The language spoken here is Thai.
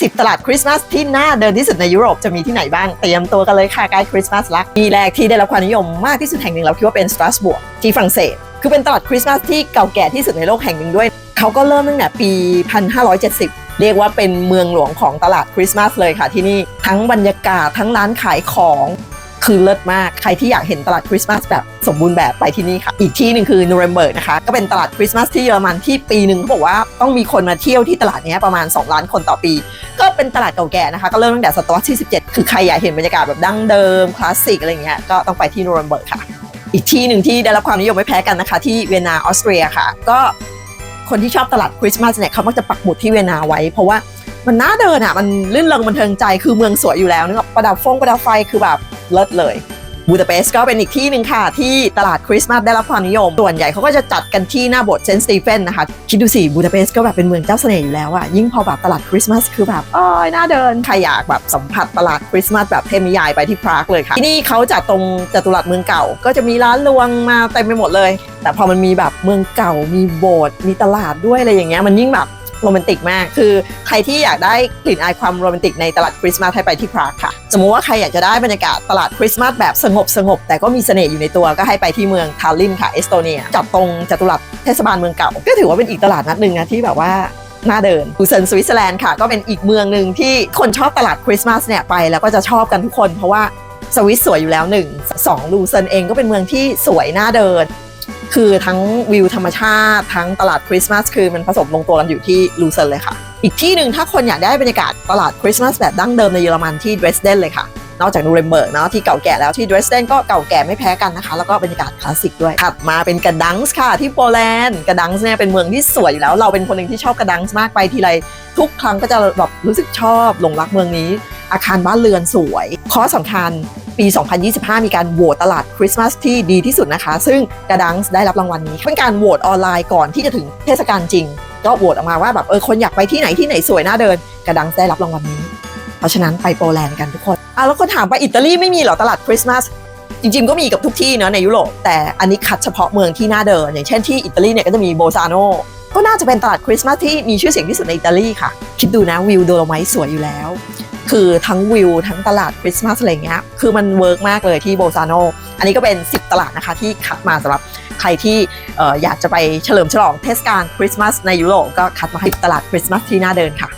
10 ตลาดคริสต์มาสที่น่าเดินที่สุดในยุโรปจะมีที่ไหนบ้าง เตรียมตัวกันเลยค่ะใกล้คริสต์มาสละที่แรกที่ได้รับความนิยมมากที่สุดแห่งหนึ่งเราคิดว่าเป็นสตราสบวร์กที่ฝรั่งเศส คือเป็นตลาดคริสต์มาสที่เก่าแก่ที่สุดในโลกแห่งหนึ่งด้วย เขาก็เริ่มตั้งแต่ปี 1570เรียกว่าเป็นเมืองหลวงของตลาดคริสต์มาสเลยค่ะที่นี่ทั้งบรรยากาศทั้งร้านขายของ คือเลิศมาก ใครที่อยากเห็นตลาดคริสต์มาสแบบสมบูรณ์แบบไปที่นี่ค่ะ อีกที่หนึ่งคือนูเรมเบิร์กนะคะ ก็เป็นตลาดคริสต์มาสที่เยอรมันที่ปีหนึ่งเขาบอกว่าต้องมีคนมาเที่ยวที่ตลาดนี้ประมาณ 2 ล้านคนต่อปี ก็เป็นตลาดเก่าแก่นะคะ ก็เริ่มตั้งแต่ศตวรรษที่ 17 คือใครอยากเห็นบรรยากาศแบบดั้งเดิมคลาสสิกอะไรเงี้ย ก็ต้องไปที่นูเรมเบิร์กค่ะ อีกที่หนึ่งที่ได้รับความนิยมไม่แพ้กันนะคะ ที่เวียนนาออสเตรียค่ะ ก็คนที่ชอบตลาดคริสต์มาสเนี่ยเขามักจะปักหมุดที่เวียนนาไว้เพราะว่ามันน่าเดินอะ มันลื่นเริงบันเทิงใจ คือเมืองสวยอยู่แล้วนึกออกประดับฟงประดับไฟ คือแบบ เลิศเลยบูดาเปสต์ก็เป็นอีกที่หนึ่งค่ะ ที่ตลาดคริสต์มาสได้รับความนิยม ส่วนใหญ่เขาก็จะจัดกันที่หน้าโบสถ์เซนต์สตีเฟนนะคะ คิดดูสิบูดาเปสต์ก็แบบเป็นเมืองเจ้าเสน่ห์อยู่แล้วอะยิ่งพอแบบตลาดคริสต์มาสคือแบบอ้อยน่าเดิน ใครอยากแบบสัมผัสตลาดคริสต์มาสแบบเทพนิยายไปที่พรากเลยค่ะ ที่นี่เขาจัดตรงจตุรัสเมืองเก่า ก็จะมีร้านรวงมาเต็มไปหมดเลย แต่พอมันมีแบบเมืองเก่ามีโบสถ์มีตลาดด้วยอะไรอย่างเงี้ยมันยิ่งแบบ โรแมนติกมาก คือใครที่อยากได้กลิ่นอายความโรแมนติกในตลาดคริสต์มาสให้ไปที่พรากค่ะ สมมุติว่าใครอยากจะได้บรรยากาศตลาดคริสต์มาสแบบสงบสงบแต่ก็มีเสน่ห์อยู่ในตัวก็ให้ไปที่เมืองทาลลินค่ะเอสโตเนียจัดตรงจัตุรัสเทศบาลเมืองเก่า ก็ถือว่าเป็นอีกตลาดนัดหนึ่งนะที่แบบว่าน่าเดินลูเซนสวิตเซอร์แลนด์ค่ะ ก็เป็นอีกเมืองหนึ่งที่คนชอบตลาดคริสต์มาสเนี่ยไปแล้วก็จะชอบกันทุกคนเพราะว่าสวิสสวยอยู่แล้วหนึ่งสองลูเซนเองก็เป็นเมืองที่สวยน่าเดิน คือทั้งวิวธรรมชาติทั้งตลาดคริสต์มาสคือมันผสมลงตัวกันอยู่ที่ลูเซนเลยค่ะ อีกที่หนึ่งถ้าคนอยากได้บรรยากาศตลาดคริสต์มาสแบบดั้งเดิมในเยอรมันที่ดรสเดนเลยค่ะ นอกจากนูเรมเบิร์กเนาะที่เก่าแก่แล้วที่ดรสเดนก็เก่าแก่ไม่แพ้กันนะคะ แล้วก็บรรยากาศคลาสสิกด้วยถัดมาเป็นกระดังส์ค่ะที่โปแลนด์กระดังส์เนี่ยเป็นเมืองที่สวยอยู่แล้วเราเป็นคนหนึ่งที่ชอบกระดังส์มากไปทีไรทุกครั้งก็จะแบบรู้สึกชอบหลงรักเมืองนี้ อาคารบ้านเรือนสวยข้อสำคัญ ปี 2025 มีการโหวตตลาดคริสต์มาสที่ดีที่สุดนะคะ ซึ่งกระดังส์ได้รับรางวัลนี้ เป็นการโหวตออนไลน์ก่อนที่จะถึงเทศกาลจริง ก็โหวตออกมาว่าแบบเออคนอยากไปที่ไหนที่ไหนสวยน่าเดินกระดังส์ได้รับรางวัลนี้ เพราะฉะนั้นไปโปแลนด์กันทุกคนอะแล้วก็ถามไปอิตาลีไม่มีเหรอตลาดคริสต์มาสจริงๆ ก็มีกับทุกที่เนอะในยุโรปแต่อันนี้คัดเฉพาะเมืองที่น่าเดิน อย่างเช่นที่อิตาลีเนี่ยก็จะมีโบซาโนก็น่าจะเป็นตลาดคริสต์มาสที่มีชื่อเสียงที่สุดในอิตาลีค่ะ คิดดูนะวิวโดโลไมท์สวยอยู่แล้ว คือทั้งวิวทั้งตลาดคริสต์มาสอะไรเงี้ยคือมันเวิร์กมากเลยที่โบซาโนอันนี้ก็เป็น 10 ตลาดนะคะที่คัดมาสำหรับใครที่อออยากจะไปเฉลิมฉลองเทศกาลคริสต์มาสในยุโรปก็คัดมาให้ตลาดคริสต์มาสที่น่าเดินค่ะ